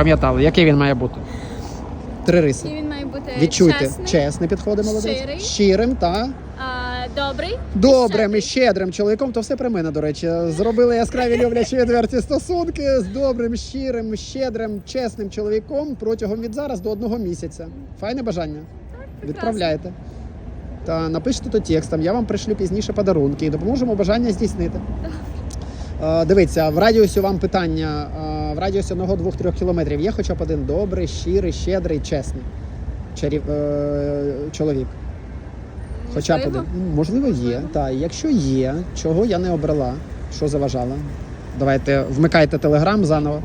Пам'ятали, який він має бути? Три риси. І він має бути Відчуйте, чесний, чесний підходить молодець. щирий. Щирим, та а, добрий. добрим і щедрий. щедрим чоловіком, то все при мене, до речі. Зробили яскраві люблячі відверті стосунки з добрим, щирим, щедрим, чесним чоловіком протягом від зараз до одного місяця. Файне бажання. Відправляйте. Та напишіть то текстом, я вам пришлю пізніше подарунки і допоможемо бажання здійснити. Е, Дивіться, в радіусі вам питання. Радіусі 1-2-3 кілометрів є хоча б один добрий, щирий, щедрий, чесний чарів, е, чоловік. Хоча б один. Можливо, є. Та, якщо є, чого я не обрала, що заважало? Давайте вмикайте телеграм заново.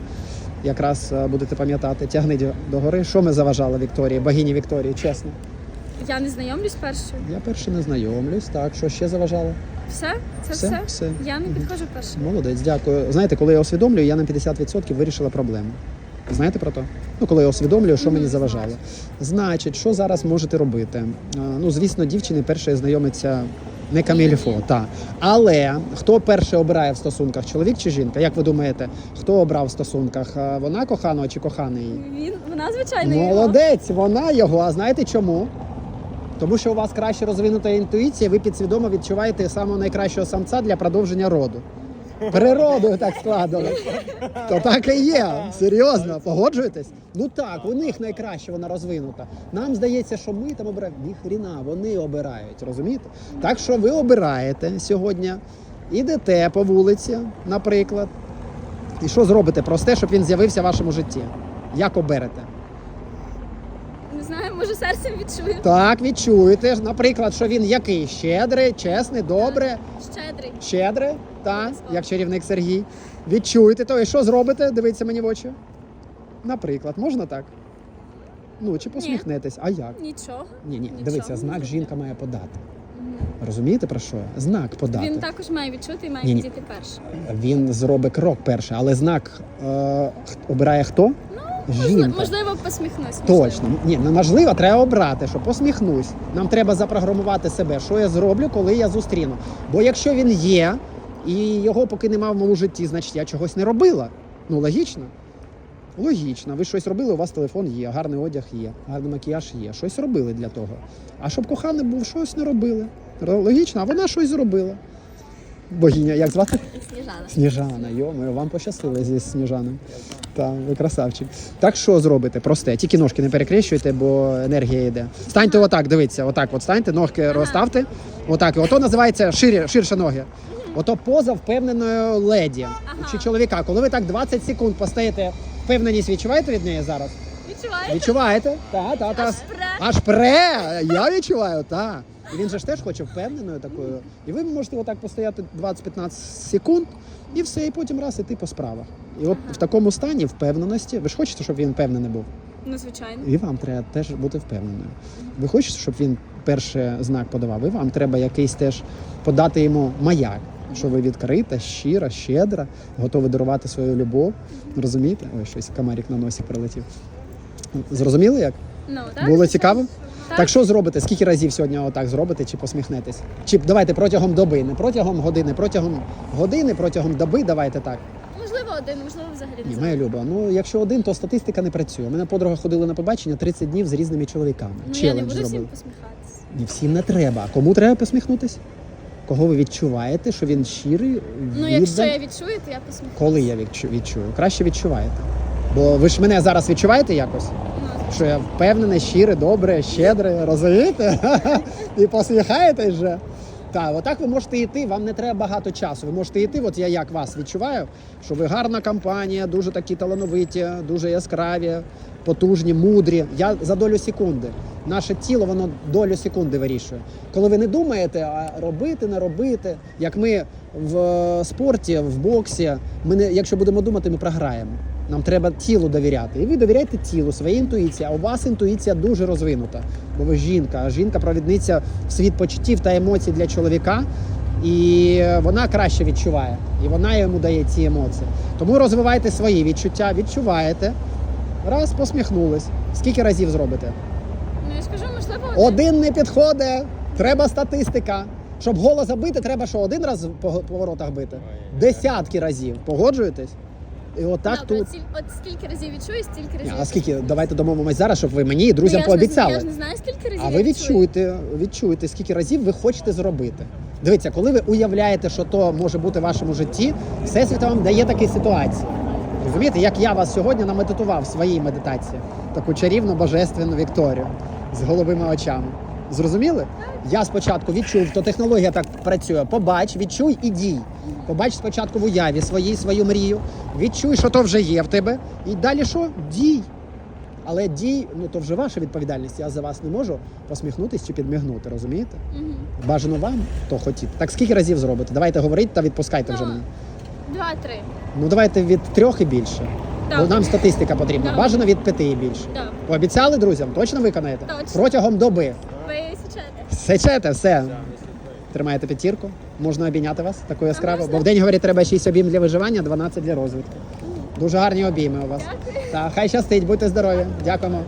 Якраз е, будете пам'ятати, тягніть догори. Що ми заважали Вікторії, богині Вікторії, чесно. Я не знайомлюсь першою. Я перше не знайомлюсь, так, що ще заважало? Все? Це Все? все? Все. Я не підходжу першою. Молодець, дякую. Знаєте, коли я усвідомлюю, я на 50% вирішила проблему. Знаєте про то? Ну, коли я усвідомлюю, що мені заважало. Значить, що зараз можете робити? А, Ну, звісно, дівчини перше знайомиться не камільфо, та. Але хто перше обирає в стосунках, чоловік чи жінка? Як ви думаєте, хто обрав в стосунках? А, Вона коханого чи коханий? Він, вона, звичайно, його. Молодець, вона його. А знаєте чому? Тому що у вас краще розвинута інтуїція, ви підсвідомо відчуваєте самого найкращого самця для продовження роду. Природою так складено. То так і є. Серйозно, погоджуєтесь? Ну так, у них найкраще вона розвинута. Нам здається, що ми там обираємо. Ні хріна, вони обирають, розумієте? Так що ви обираєте сьогодні, ідете по вулиці, наприклад, і що зробите? Просте, щоб він з'явився в вашому житті. Як оберете? Може серцем відчую. Так, відчуєте, наприклад, що він який? Щедрий, чесний, добрий, Щедрий. щедрий, так, як чарівник Сергій. Відчуєте то, і що зробите? Дивіться мені в очі. Наприклад, можна так? Ну, чи посміхнетесь? А як? Нічого. Ні, ні, Нічого дивіться, знак жінка має подати. Розумієте про що? Знак подати. Він також має відчути і має відійти першим. Він зробить крок перший, але знак е, обирає хто? Жінка. Можливо, посміхнусь. Точно. Ні, ну можливо, треба обрати, що посміхнусь. Нам треба запрограмувати себе, що я зроблю, коли я зустріну. Бо якщо він є, і його поки нема в моєму житті, значить я чогось не робила. Ну, логічно. Логічно. Ви щось робили, у вас телефон є, гарний одяг є, гарний макіяж є. Щось робили для того. А щоб коханий був, щось не робили. Логічно, а вона щось зробила. Богиня, як звати? Сніжана. Сніжана, йо, вам пощастило зі Сніжаною. Та, ви красавчик. Так що зробите? Просте. Тільки ножки не перекрещуйте, бо енергія йде. Станьте отак, дивіться, отак от станьте, ножки розставте. Отак. Ото називається ширі, ширше ноги. Ото поза впевненої леді чи чоловіка. Коли ви так 20 секунд постоїте, впевненість відчуваєте від неї зараз? Відчуваєте? Відчуваєте? Так, так, так. Аж пре. Аж пре! Я відчуваю, так. І він же ж теж хоче впевненою такою. І ви можете отак постояти 20-15 секунд, і все, і потім раз іти по справах. І от в такому стані впевненості, ви ж хочете, щоб він впевнений був? Ну, звичайно. І вам треба теж бути впевненою. Ви хочете, щоб він перший знак подавав, і вам треба якийсь теж подати йому маяк, що ви відкрита, щира, щедра, готові дарувати свою любов. Розумієте? Ой, щось комарик на носі прилетів. Зрозуміли як? Ну, так, Було цікаво? Так. Так що зробите? Скільки разів сьогодні отак зробите чи посміхнетесь? Чи давайте протягом доби, не протягом години, протягом години, протягом доби давайте так. Можливо, один, можливо, взагалі не Ні, моя Люба, ну якщо один, то статистика не працює. У мене подруга ходила на побачення 30 днів з різними чоловіками. Ну, я не Челендж буду всім зробили. посміхатися. Ні, всім не треба. А кому треба посміхнутись? Кого ви відчуваєте, що він щирий? Ну, якщо відданий? я відчую, то я посміхаюся. Коли я відчу- відчую? Краще відчуваєте. Бо ви ж мене зараз відчуваєте якось? Що я впевнений, щире, добре, щедре, розумієте? І посміхаєтесь же. Так, отак ви можете йти, вам не треба багато часу. Ви можете йти, от я як вас відчуваю, що ви гарна компанія, дуже такі талановиті, дуже яскраві, потужні, мудрі. Я за долю секунди. Наше тіло воно долю секунди вирішує. Коли ви не думаєте, а робити, не робити. Як ми в е, спорті, в боксі, ми не, якщо будемо думати, ми програємо. Нам треба тілу довіряти. І ви довіряєте тілу, своїй інтуїції. А у вас інтуїція дуже розвинута, бо ви жінка. А жінка провідниця в світ почуттів та емоцій для чоловіка. І вона краще відчуває, і вона йому дає ці емоції. Тому розвивайте свої відчуття, відчуваєте. Раз посміхнулись. Скільки разів зробите? ну я ж кажу, можливо, один. Один не підходить. Треба статистика. Щоб голос забити, треба що один раз по по воротах бити? Десятки разів. Погоджуєтесь? І отак Добре, тут. ці- от скільки разів відчую, стільки разів. А скільки? Давайте домовимось зараз, щоб ви мені і Ну, друзям я ж не- пообіцяли. Я ж не знаю, скільки разів А я ви відчую. відчуєте, відчуєте, скільки разів ви хочете зробити. Дивіться, коли ви уявляєте, що то може бути в вашому житті, всесвіт вам дає такі ситуації. Розумієте, як я вас сьогодні намедитував в своїй медитації, таку чарівну божественну Вікторію з голубими очами. Зрозуміли? Я спочатку відчув, то технологія так працює. Побач, відчуй і дій. Побач спочатку в уяві своїй свою мрію, відчуй, що то вже є в тебе, і далі що? Дій. Але дій, ну то вже ваша відповідальність. Я за вас не можу посміхнутись чи підмігнути, розумієте? Мгм. Бажано вам, то хотіти. Так скільки разів зробите? Давайте говоріть та відпускайте вже Ну, мене. Два-три. Ну давайте від трьох і більше. Бо нам статистика потрібна. Так. Бажано від п'яти і більше. Так. Пообіцяли друзям? Точно виконаєте? Точно. Протягом доби. Сечете, все. Тримаєте п'ятірку. Можна обійняти вас таку яскраво. Бо в день говорить, треба 6 обійм для виживання, 12 для розвитку. Дуже гарні обійми у вас. Та, Так, хай щастить, будьте здорові. Дякуємо.